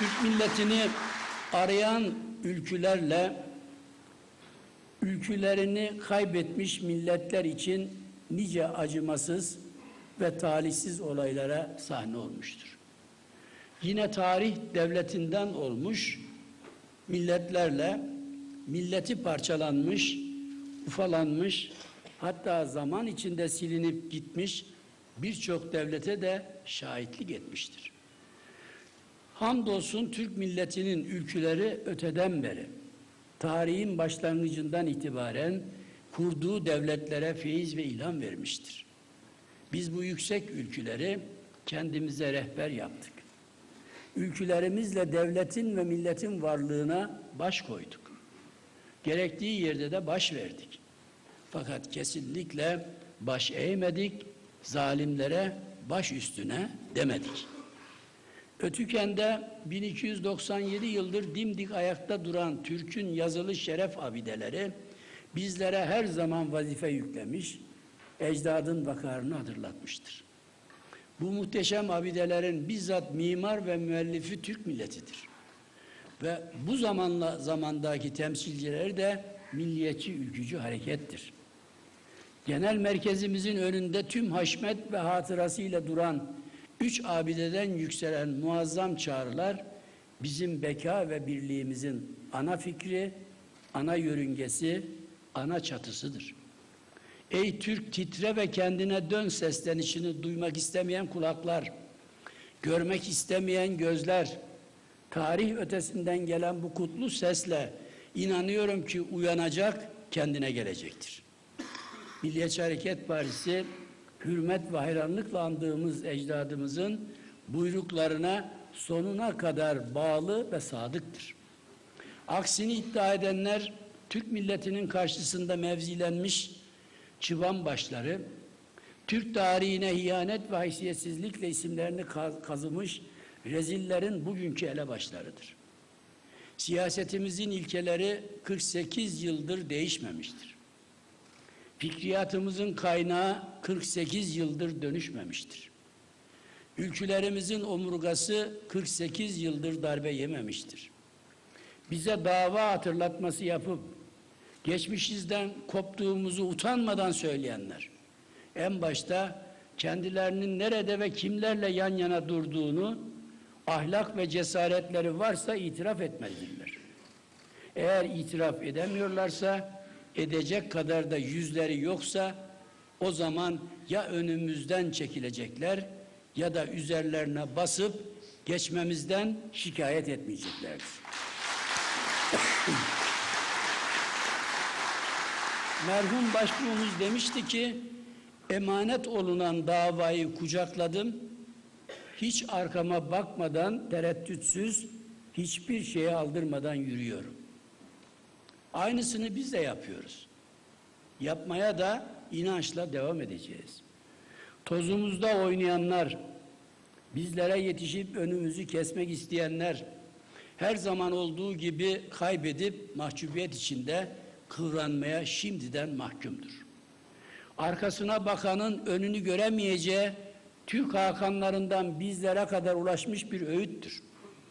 Türk milletini arayan ülkülerle ülkülerini kaybetmiş milletler için nice acımasız ve talihsiz olaylara sahne olmuştur. Yine tarih devletinden olmuş milletlerle milleti parçalanmış, ufalanmış, hatta zaman içinde silinip gitmiş birçok devlete de şahitlik etmiştir. Hamdolsun Türk milletinin ülküleri öteden beri, tarihin başlangıcından itibaren kurduğu devletlere feyiz ve ilham vermiştir. Biz bu yüksek ülküleri kendimize rehber yaptık. Ülkülerimizle devletin ve milletin varlığına baş koyduk. Gerektiği yerde de baş verdik. Fakat kesinlikle baş eğmedik, zalimlere baş üstüne demedik. Ötüken'de 1297 yıldır dimdik ayakta duran Türk'ün yazılı şeref abideleri bizlere her zaman vazife yüklemiş, ecdadın vakarını hatırlatmıştır. Bu muhteşem abidelerin bizzat mimar ve müellifi Türk milletidir. Ve bu zamanla zamandaki temsilcileri de milliyetçi ülkücü harekettir. Genel merkezimizin önünde tüm haşmet ve hatırasıyla duran üç abideden yükselen muazzam çağrılar bizim beka ve birliğimizin ana fikri, ana yörüngesi, ana çatısıdır. Ey Türk titre ve kendine dön seslenişini duymak istemeyen kulaklar, görmek istemeyen gözler, tarih ötesinden gelen bu kutlu sesle inanıyorum ki uyanacak, kendine gelecektir. Milliyetçi Hareket Partisi hürmet ve hayranlıkla andığımız ecdadımızın buyruklarına sonuna kadar bağlı ve sadıktır. Aksini iddia edenler Türk milletinin karşısında mevzilenmiş çıban başları, Türk tarihine ihanet ve haysiyetsizlikle isimlerini kaz- kazımış rezillerin bugünkü elebaşlarıdır. Siyasetimizin ilkeleri 48 yıldır değişmemiştir. Fikriyatımızın kaynağı 48 yıldır dönüşmemiştir. Ülkülerimizin omurgası 48 yıldır darbe yememiştir. Bize dava hatırlatması yapıp geçmişizden koptuğumuzu utanmadan söyleyenler, en başta kendilerinin nerede ve kimlerle yan yana durduğunu, ahlak ve cesaretleri varsa itiraf etmelidirler. Eğer itiraf edemiyorlarsa, edecek kadar da yüzleri yoksa, o zaman ya önümüzden çekilecekler ya da üzerlerine basıp geçmemizden şikayet etmeyeceklerdir. Merhum başbuğumuz demişti ki, emanet olunan davayı kucakladım, hiç arkama bakmadan, tereddütsüz, hiçbir şeye aldırmadan yürüyorum. Aynısını biz de yapıyoruz. Yapmaya da inançla devam edeceğiz. Tozumuzda oynayanlar, bizlere yetişip önümüzü kesmek isteyenler, her zaman olduğu gibi kaybedip mahcubiyet içinde kıvranmaya şimdiden mahkumdur. Arkasına bakanın önünü göremeyeceği Türk hakanlarından bizlere kadar ulaşmış bir öğüttür.